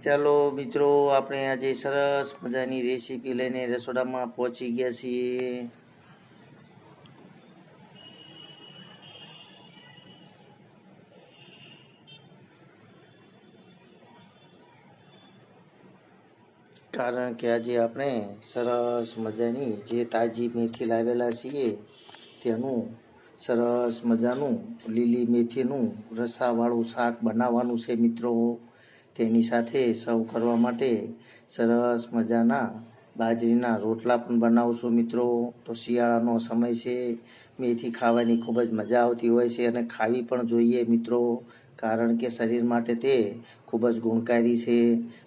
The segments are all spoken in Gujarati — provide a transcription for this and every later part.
ચાલો મિત્રો, આપણે આજે સરસ મજાની રેસીપી લઈને રસોડામાં પહોંચી ગયા છીએ. કારણ કે આજે આપણે સરસ મજાની જે તાજી મેથી લાવેલા છીએ, તેનું સરસ મજાનું લીલી મેથીનું રસાવાળું શાક બનાવવાનું છે મિત્રો. તેની સાથે સર્વ કરવા માટે સરસ મજાના બાજરીના રોટલા પણ બનાવશું મિત્રો. તો શિયાળાનો સમય છે, મેથી ખાવાની ખૂબ જ મજા આવતી હોય છે અને ખાવી પણ જોઈએ મિત્રો, કારણ કે શરીર માટે તે ખૂબ જ ગુણકારી છે.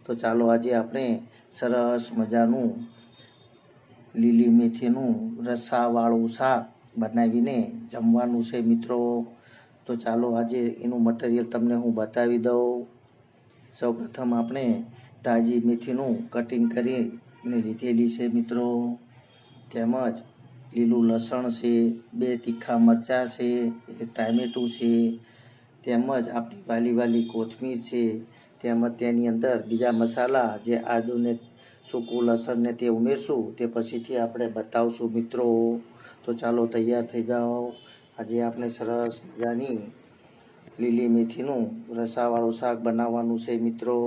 તો ચાલો આજે આપણે સરસ મજાનું લીલી મેથીનું રસાવાળું શાક બનાવીને જમવાનું છે મિત્રો. તો ચાલો આજે એનું મટીરિયલ તમને હું બતાવી દઉં. સૌપ્રથમ આપણે તાજી મેથીનું કટિંગ કરીને લીધેલી છે મિત્રો. તેમજ લીલું લસણ છે, બે તીખા મરચાં છે, એક ટામેટું છે, તેમજ આપણી વાલી વાલી કોથમીર છે. તેમજ તેની અંદર બીજા મસાલા જે આદુને સૂકું લસણને તે ઉમેરશું તે પછીથી આપણે બતાવશું મિત્રો. તો ચાલો તૈયાર થઈ જાઓ. આજે આપણે સરસ મજાની લીલી મેથીનું રસાવાળું શાક બનાવવાનું છે મિત્રો.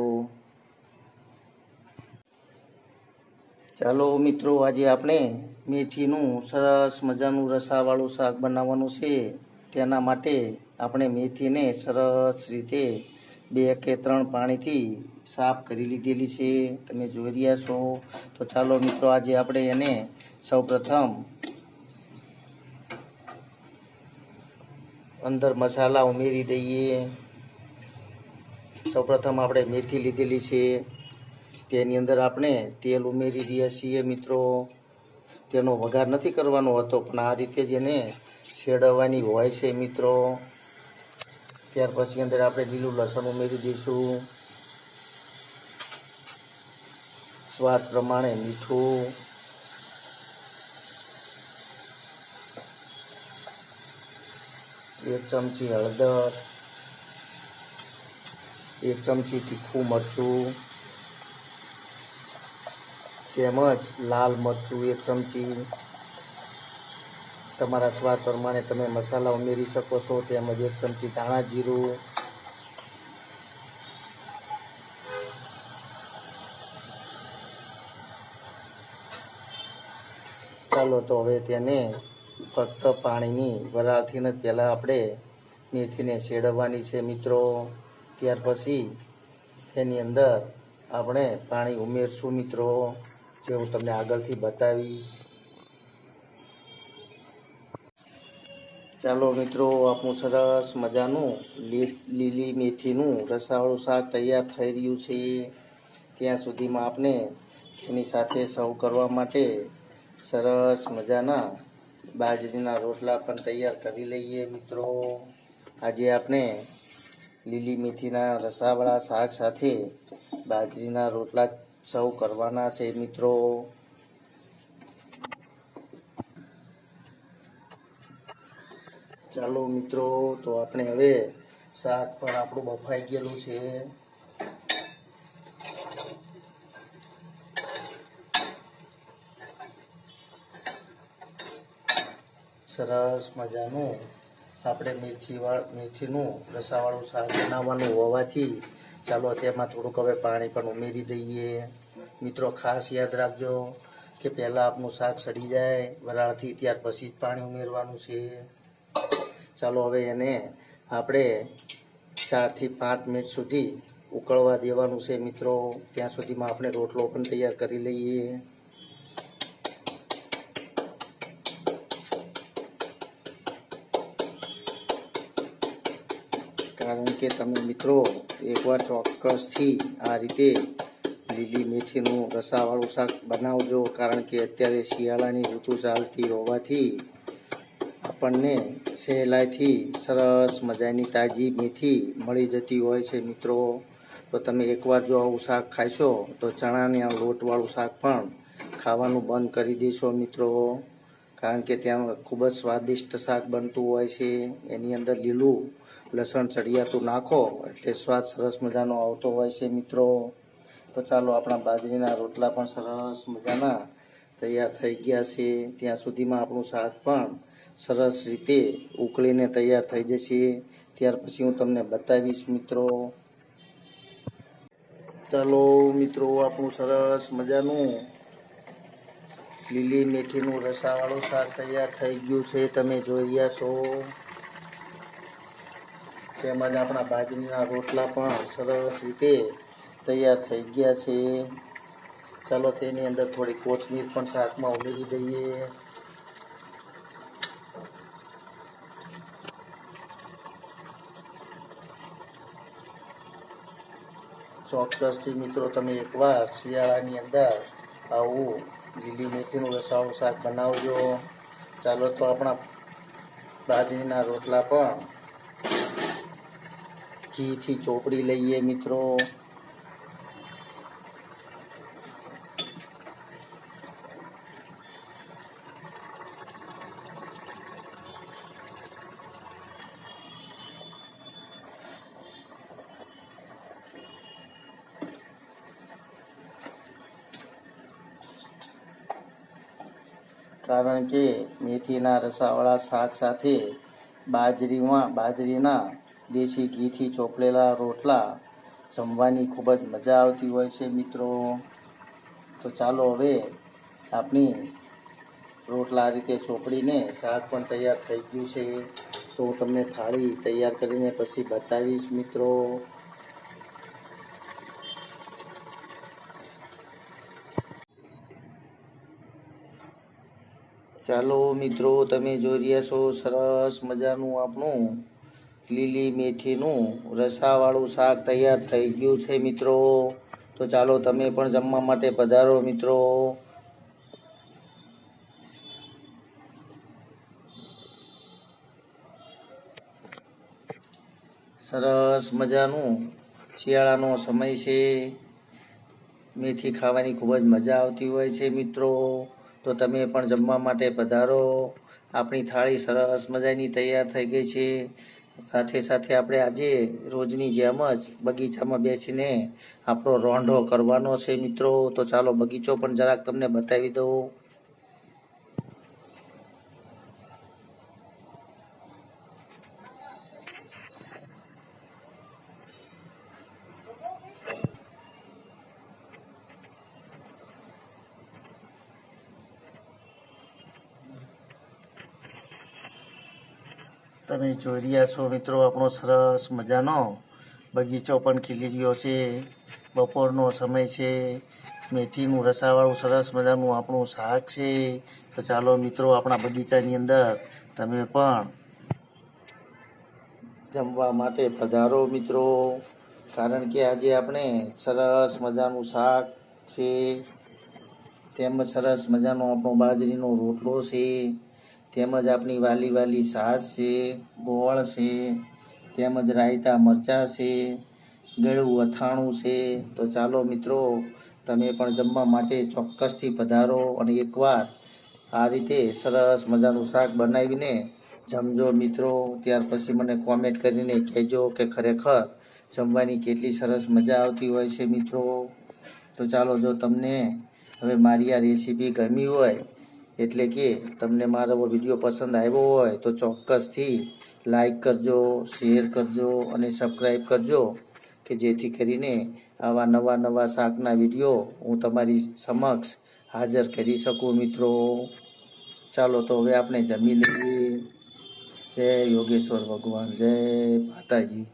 ચાલો મિત્રો, આજે આપણે મેથીનું સરસ મજાનું રસાવાળું શાક બનાવવાનું છે. તેના માટે આપણે મેથીને સરસ રીતે બે કે ત્રણ પાણીથી સાફ કરી લીધેલી છે. તમે જોઈ રહ્યા છો. તો ચાલો મિત્રો, આજે આપણે એને સૌપ્રથમ અંદર મસાલા ઉમેરી દઈએ. સૌપ્રથમ આપણે મેથી લીધેલી છે. તેની અંદર આપણે તેલ ઉમેરી રહ્યા છીએ મિત્રો. તેનો વઘાર નથી કરવાનો હતો, પણ આ રીતે જ એને શેડવવાની હોય છે મિત્રો. ત્યાર પછી અંદર આપણે લીલું લસણ ઉમેરી દઈશું. સ્વાદ પ્રમાણે મીઠું. એક ચમચી હળદર, એક ચમચી તીખું મરચું, તેમજ લાલ મરચું એક ચમચી. તમારા સ્વાદ પ્રમાણે તમે મસાલા ઉમેરી શકો છો, તેમજ એક ચમચી ધાણા જીરું. ચાલો તો હવે તેને ફક્ત પાણીની વરાળથી જ પહેલાં આપણે મેથીને શેડવવાની છે મિત્રો. ત્યાર પછી તેની અંદર આપણે પાણી ઉમેરશું મિત્રો, જે હું તમને આગળથી બતાવીશ. ચાલો મિત્રો આપણું સરસ મજાનું લીલી મેથીનું રસાવાળું શાક તૈયાર થઈ રહ્યું છે. ત્યાં સુધીમાં આપણે એની સાથે સર્વ કરવા માટે સરસ મજાના બાજરીના રોટલા પણ તૈયાર કરી લઈએ મિત્રો. આજે આપણે લીલી મેથીના રસાવાળા શાક સાથે બાજરીના રોટલા સૌ કરવાના છે મિત્રો. ચાલો મિત્રો, તો આપણે હવે શાક પણ આપણું બફાઈ ગયેલું છે. સરસ મજાનું આપણે મેથી મેથીનું રસાવાળું શાક બનાવવાનું હોવાથી ચાલો તેમાં થોડુંક હવે પાણી પણ ઉમેરી દઈએ. મિત્રો, ખાસ યાદ રાખજો કે પહેલાં આપનું શાક સડી જાય, વરાળથી ત્યાર પછી જ પાણી ઉમેરવાનું છે. ચાલો હવે એને આપણે ચારથી પાંચ મિનિટ સુધી ઉકળવા દેવાનું છે મિત્રો. ત્યાં સુધીમાં આપણે રોટલો પણ તૈયાર કરી લઈએ. કારણ કે તમે મિત્રો, એકવાર ચોક્કસથી આ રીતે લીલી મેથીનું રસાવાળું શાક બનાવજો. કારણ કે અત્યારે શિયાળાની ઋતુ ચાલતી હોવાથી આપણને સહેલાઈથી સરસ મજાની તાજી મેથી મળી જતી હોય છે મિત્રો. તો તમે એકવાર જો આવું શાક ખાશો તો ચણાના લોટવાળું શાક પણ ખાવાનું બંધ કરી દેશો મિત્રો. કારણ કે ત્યાં ખૂબ જ સ્વાદિષ્ટ શાક બનતું હોય છે. એની અંદર લીલું લસણ ચડિયાતું નાખો. એટલે સ્વાદ સરસ મજાનો આવતો હોય છે મિત્રો. તો ચાલો આપણા બાજરીના રોટલા પણ સરસ મજાના તૈયાર થઈ ગયા છે. ત્યાં સુધીમાં આપણું શાક પણ સરસ રીતે ઉકળીને તૈયાર થઈ જશે. ત્યાર પછી હું તમને બતાવીશ મિત્રો. ચાલો મિત્રો, આપણું સરસ મજાનું લીલી મેથીનું રસાવાળું શાક તૈયાર થઈ ગયું છે. તમે જોઈ રહ્યા છો. તેમજ આપણા બાજરીના રોટલા પણ સરસ રીતે તૈયાર થઈ ગયા છે. ચાલો તેની અંદર થોડી કોથમીર પણ શાકમાં ઉમેરી દઈએ. ચોક્કસથી મિત્રો તમે એકવાર શિયાળાની અંદર આવું, લીલી મેથીનું રસાળું શાક બનાવજો. ચાલો તો આપણા બાજરીના રોટલા પણ ઘીથી ચોપડી લઈએ મિત્રો કારણ કે મેથીના રસાવાળા શાક સાથે બાજરીમાં બાજરીના દેશી ઘીથી ચોપડેલા રોટલા જમવાની ખૂબ જ મજા આવતી હોય છે મિત્રો. તો ચાલો હવે આપણી રોટલા રીતે ચોપડીને શાક પણ તૈયાર થઈ ગયું છે. તો હું તમને થાળી તૈયાર કરીને પછી બતાવીશ મિત્રો. ચાલો મિત્રો, તમે જોઈ રહ્યા છો સરસ મજાનું આપણું લીલી મેથીનું રસાવાળું શાક તૈયાર થઈ ગયું છે મિત્રો. તો ચાલો તમે પણ જમવા માટે પધારો મિત્રો. સરસ મજાનું શિયાળાનો સમય છે. મેથી ખાવાની ખૂબ જ મજા આવતી હોય છે મિત્રો. તો તમે પણ જમવા માટે પધારો. આપણી થાળી સરસ મજાની તૈયાર થઈ ગઈ છે. સાથે સાથે આપણે આજે રોજની જેમ જ બગીચામાં બેસીને આપણો રોંઢો કરવાનો છે મિત્રો. તો ચાલો બગીચો પણ જરાક તમને બતાવી દઉં. તમે જોઈ રહ્યા છો મિત્રો, આપણો સરસ મજાનો બગીચો પણ ખીલી રહ્યો છે. બપોરનો સમય છે. મેથીનું રસાવાળું સરસ મજાનું આપણું શાક છે. તો ચાલો મિત્રો, આપણા બગીચાની અંદર તમે પણ જમવા માટે પધારો મિત્રો. કારણ કે આજે આપણે સરસ મજાનું શાક છે. તેમજ સરસ મજાનો આપણો બાજરીનો રોટલો છે. તેમજ આપણી વાલી વાલી સાસ છે, ગોળ છે, તેમજ રાયતા મરચાં છે, ગળું અથાણું છે. તો ચાલો મિત્રો, તમે પણ જમવા માટે ચોક્કસથી પધારો અને એકવાર આ રીતે સરસ મજાનું શાક બનાવીને જમજો મિત્રો. ત્યાર પછી મને કોમેન્ટ કરીને કહેજો કે ખરેખર જમવાની કેટલી સરસ મજા આવતી હોય છે મિત્રો. તો ચાલો જો તમને હવે મારી આ રેસીપી ગમી હોય એટલે કે તમને મારો વીડિયો પસંદ આવ્યો હોય તો ચોક્કસથી લાઈક કરજો શેર કરજો અને સબસ્ક્રાઈબ કરજો કે જેથી કરીને આવા નવા નવા શાકના વીડિયો હું તમારી સમક્ષ હાજર કરી શકું મિત્રો. ચાલો તો હવે આપણે જમી લઈએ. જય યોગેશ્વર ભગવાન, જય માતાજી.